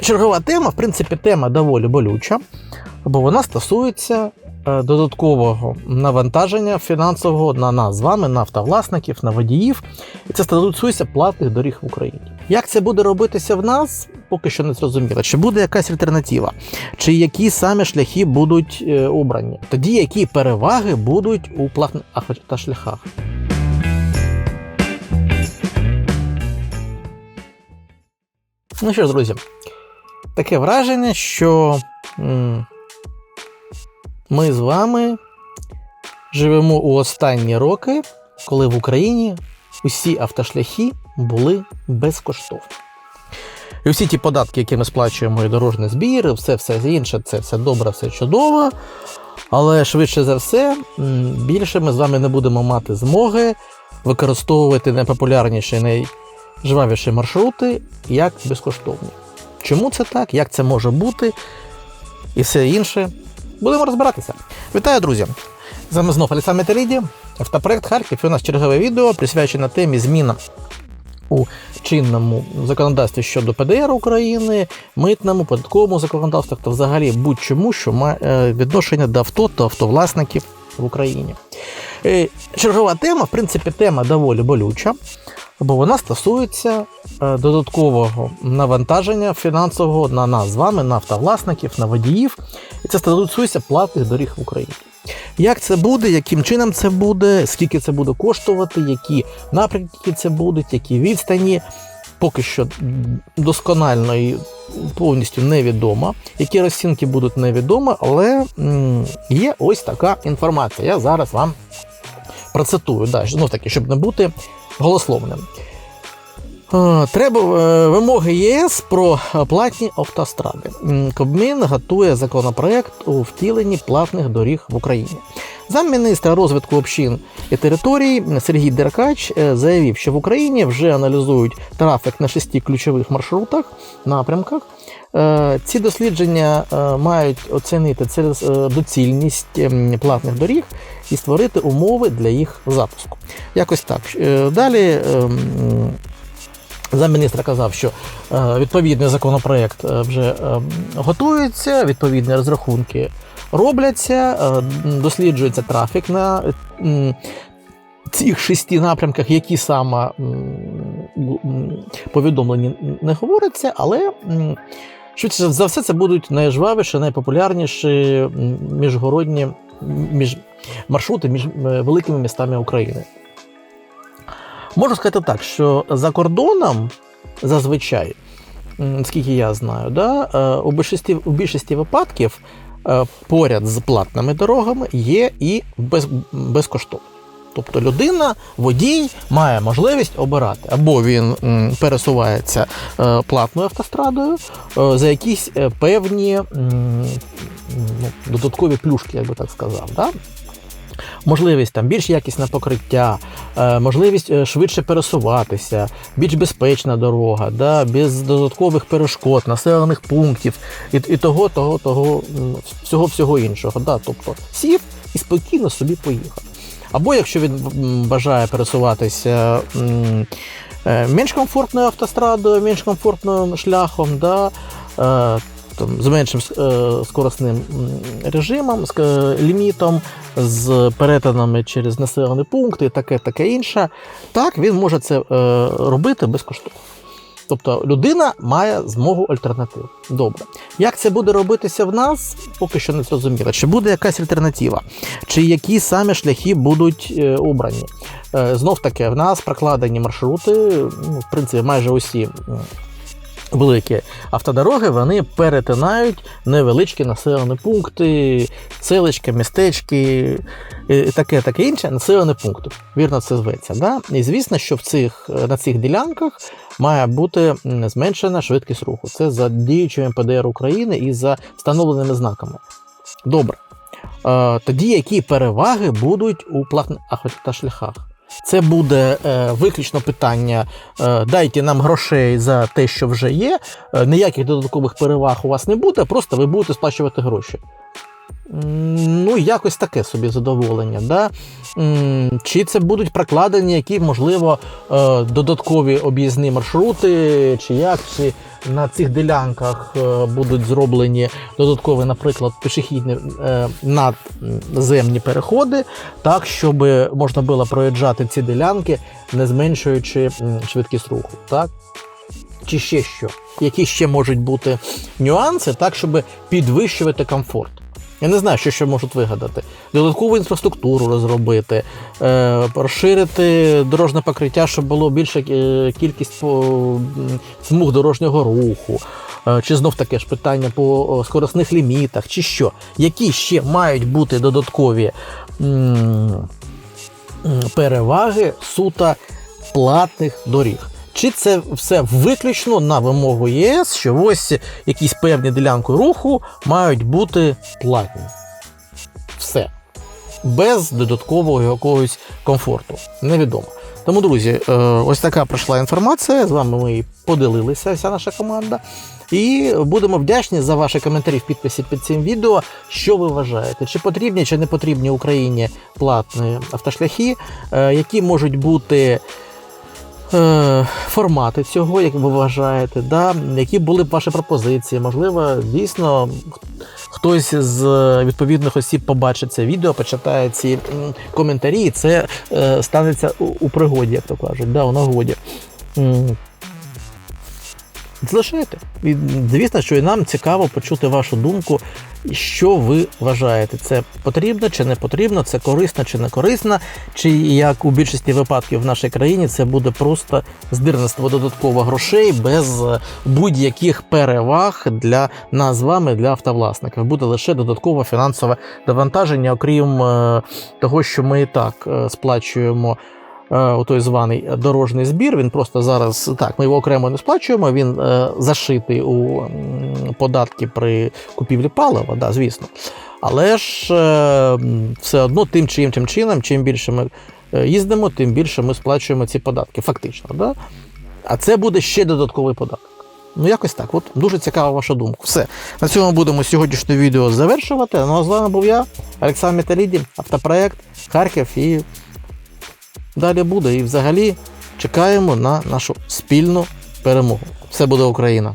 Чергова тема, в принципі, тема доволі болюча, бо вона стосується е, додаткового навантаження фінансового на нас з вами, на автовласників, на водіїв. І це стосується платних доріг в Україні. Як це буде робитися в нас, поки що не зрозуміло. Чи буде якась альтернатива, чи які саме шляхи будуть е, обрані? Тоді які переваги будуть у платних автошляхах? Ну що ж, друзі, таке враження, що ми з вами живемо у останні роки, коли в Україні усі автошляхи були безкоштовні. І всі ті податки, які ми сплачуємо, і дорожні збір, і все все інше, це все добре, все чудово. Але швидше за все, більше ми з вами не будемо мати змоги використовувати найпопулярніші, найжвавіші маршрути як безкоштовні. Чому це так? Як це може бути? І все інше. Будемо розбиратися. Вітаю, друзі! З вами знов Олександр Металіді, автопроект Харків. І у нас чергове відео присвячене темі зміна у чинному законодавстві щодо ПДР України, митному, податковому законодавстві та взагалі будь-чому, що має е, відношення до авто та автовласників в Україні. Е, Чергова тема, в принципі, тема доволі болюча, бо вона стосується е, додаткового навантаження фінансового на нас з вами, на автовласників, на водіїв. І це стосується платних доріг в Україні. Як це буде, яким чином це буде, скільки це буде коштувати, які напрямки це будуть, які відстані. Поки що досконально і повністю невідомо. Які розцінки будуть невідомі, але є ось така інформація. Я зараз вам процитую, да, ну таки, щоб не бути голословним. Треба е, вимоги ЄС про платні автостради. Кабмін готує законопроект у втіленні платних доріг в Україні. Замміністра розвитку общин і територій Сергій Деркач е, заявив, що в Україні вже аналізують трафік на шести ключових маршрутах, напрямках. Е, Ці дослідження мають оцінити е, доцільність ем, платних доріг і створити умови для їх запуску. Якось так. Далі. Замміністра казав, що е, відповідний законопроект е, вже е, готується, відповідні розрахунки робляться, досліджується трафік на цих шести напрямках, які саме повідомлені не говориться, але швидше за все це будуть найжвавіші, найпопулярніші міжгородні між, маршрути між великими містами України. Можу сказати так, що за кордоном зазвичай, скільки я знаю, да, е, у більшості, у більшості випадків е, поряд з платними дорогами є і без, безкоштовні. Тобто людина, водій має можливість обирати, або він пересувається е, платною автострадою за якісь певні ну, додаткові плюшки, як би так сказав. Да? можливість там більш якісне покриття, можливість е, швидше пересуватися, більш безпечна дорога, да, без додаткових перешкод, населених пунктів і, і того, того, того, всього всього іншого. Да. Тобто сів і спокійно собі поїхав. Або якщо він бажає пересуватися е, менш комфортною автострадою, менш комфортним шляхом, да, е, там, з меншим е, скоростним режимом, з е, лімітом, з перетинами через населені пункти, таке, таке інше, так він може це е, робити безкоштовно. Тобто людина має змогу альтернатив. Добре. Як це буде робитися в нас, поки що не зрозуміло. Чи буде якась альтернатива, чи які саме шляхи будуть обрані. Знов таки, в нас прокладені маршрути, ну, в принципі, майже усі. Великі автодороги вони перетинають невеличкі населені пункти, селища, містечки і таке, таке інше населені пункти. Вірно, це зветься. Да? І звісно, що в цих, на цих ділянках має бути зменшена швидкість руху. Це за діючим ПДР України і за встановленими знаками. Добре. Е, тоді які переваги будуть у платних автошляхах? Це буде е, виключно питання: е, дайте нам грошей за те, що вже є. Е, ніяких додаткових переваг у вас не буде, просто ви будете сплачувати гроші. Ну, якось таке собі задоволення. Да? Чи це будуть прокладені які, можливо, е, додаткові об'їзні маршрути, чи як, чи на цих ділянках е, будуть зроблені додаткові, наприклад, пішохідні е, надземні переходи, так, щоб можна було проїжджати ці ділянки, не зменшуючи швидкість руху. Так? Чи ще що? Які ще можуть бути нюанси, так, щоб підвищувати комфорт? Я не знаю, що ще можуть вигадати. Додаткову інфраструктуру розробити, е, розширити дорожнє покриття, щоб було більша е, кількість смуг дорожнього руху. Е, Чи знов таке ж питання по скоростних лімітах, чи що? Які ще мають бути додаткові переваги суто платних доріг? Чи це все виключно на вимогу ЄС, що ось якісь певні ділянки руху мають бути платні? Все. Без додаткового якогось комфорту. Невідомо. Тому, друзі, е, ось така пройшла інформація. З вами ми поділилися, вся наша команда. І будемо вдячні за ваші коментарі в підписі під цим відео. Що ви вважаєте? Чи потрібні, чи не потрібні Україні платні автошляхи, Е, які можуть бути формати цього, як ви вважаєте, да? які були б ваші пропозиції? Можливо, дійсно хтось з відповідних осіб побачить це відео, почитає ці коментарі, і це е, станеться у пригоді, як то кажуть, да, у нагоді. Залишайте. І, звісно, що і нам цікаво почути вашу думку, що ви вважаєте, це потрібно чи не потрібно, це корисно чи не корисно, чи як у більшості випадків в нашій країні це буде просто здирництво додатково грошей без е, будь-яких переваг для нас з вами, для автовласників. Буде лише додаткове фінансове довантаження, окрім е, того, що ми і так е, сплачуємо. Е, Той званий дорожній збір. Він просто зараз так, ми його окремо не сплачуємо. Він е, зашитий у податки при купівлі палива, да, звісно. Але ж е, все одно тим чи іншим чином, чим більше ми їздимо, тим більше ми сплачуємо ці податки, фактично. Да? А це буде ще додатковий податок. Ну, якось так. От дуже цікава ваша думка. Все. На цьому будемо сьогоднішнє відео завершувати. Ну а з вами був я, Олександр Металіді, автопроект Харків. І далі буде. І взагалі чекаємо на нашу спільну перемогу. Все буде Україна!